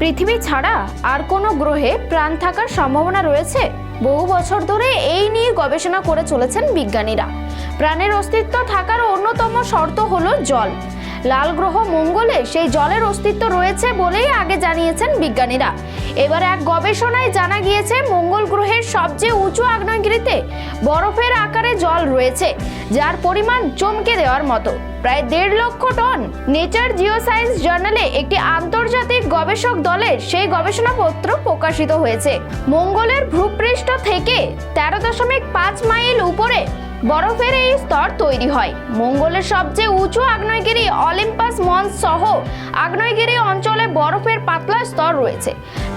পৃথিবী ছাড়া আর কোনো গ্রহে প্রাণ থাকার সম্ভাবনা রয়েছে? বহু বছর ধরে এই নিয়ে গবেষণা করে চলেছেন বিজ্ঞানীরা। প্রাণের অস্তিত্ব থাকার অন্যতম শর্ত হলো জল। লাল গ্রহ মঙ্গলে সেই জলের অস্তিত্ব রয়েছে বলেই আগে জানিয়েছেন বিজ্ঞানীরা। এবার এক গবেষণায় জানা গিয়েছে, মঙ্গল গ্রহের সবচেয়ে উঁচু আগ্নেয়গিরিতে বরফের আকারে জল রয়েছে, যার পরিমাণ চমকে দেওয়ার মতো। প্রায় দেড় লক্ষ টন। নেচার জিওসায়েন্স জার্নালে একটি আন্তর্জাতিক গবেষক দলের সেই গবেষণাপত্র প্রকাশিত হয়েছে। মঙ্গলের ভূপৃষ্ঠ থেকে তেরো দশমিক পাঁচ মাইল উপরে বরফের এই স্তর তৈরি হয়। মঙ্গলের সবচেয়ে উঁচু আগ্নেয়গিরি অলিম্পাস মন্স সহ আগ্নেয়গিরি অঞ্চলে বরফের পাতলা স্তর রয়েছে।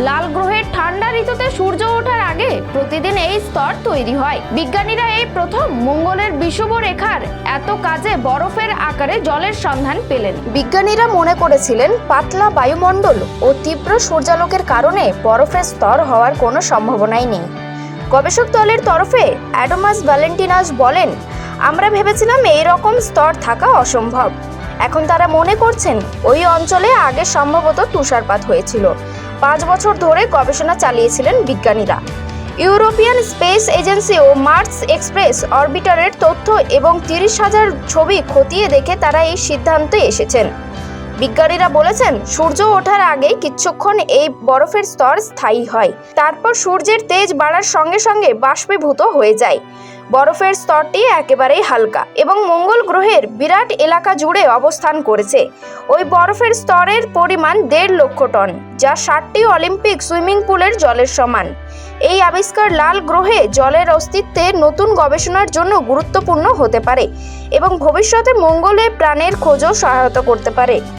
লাল গ্রহের ঠান্ডা ঋতুতে সূর্য ওঠার আগে প্রতিদিন এই স্তর তৈরি হয়। বিজ্ঞানীরা এই প্রথম মঙ্গলের বিষুব রেখার এত কাজে বরফের আকারে জলের সন্ধান পেলেন। বিজ্ঞানীরা মনে করেছিলেন, পাতলা বায়ুমণ্ডল ও তীব্র সূর্যালোকের কারণে বরফের স্তর হওয়ার কোনো সম্ভাবনাই নেই। গবেষক দলের তরফে অ্যাডোমাস ভ্যালেন্টিনাস বলেন, আমরা ভেবেছিলাম এই রকম স্তর থাকা অসম্ভব। এখন তারা মনে করছেন ওই অঞ্চলে আগে সম্ভবত তুষারপাত হয়েছিল। পাঁচ বছর ধরে গবেষণা চালিয়েছিলেন বিজ্ঞানীরা। ইউরোপিয়ান স্পেস এজেন্সি ও মার্স এক্সপ্রেস অরবিটারের তথ্য এবং তিরিশ হাজার ছবি খতিয়ে দেখে তারা এই সিদ্ধান্তে এসেছেন। বিজ্ঞানীরা বলেছেন, সূর্য ওঠার আগেই কিছুক্ষণ এই বরফের স্তর স্থায়ী হয়। তারপর সূর্যের তেজ বাড়ার সঙ্গে সঙ্গে বাষ্পীভূত হয়ে যায়। বরফের স্তরটি একেবারেই হালকা এবং মঙ্গল গ্রহের বিরাট এলাকা জুড়ে অবস্থান করেছে। ওই বরফের স্তরের পরিমাণ দেড় লক্ষ টন, যা ষাটটি অলিম্পিক সুইমিং পুলের জলের সমান। এই আবিষ্কার লাল গ্রহে জলের অস্তিত্বে নতুন গবেষণার জন্য গুরুত্বপূর্ণ হতে পারে এবং ভবিষ্যতে মঙ্গলে প্রাণের খোঁজও সহায়তা করতে পারে।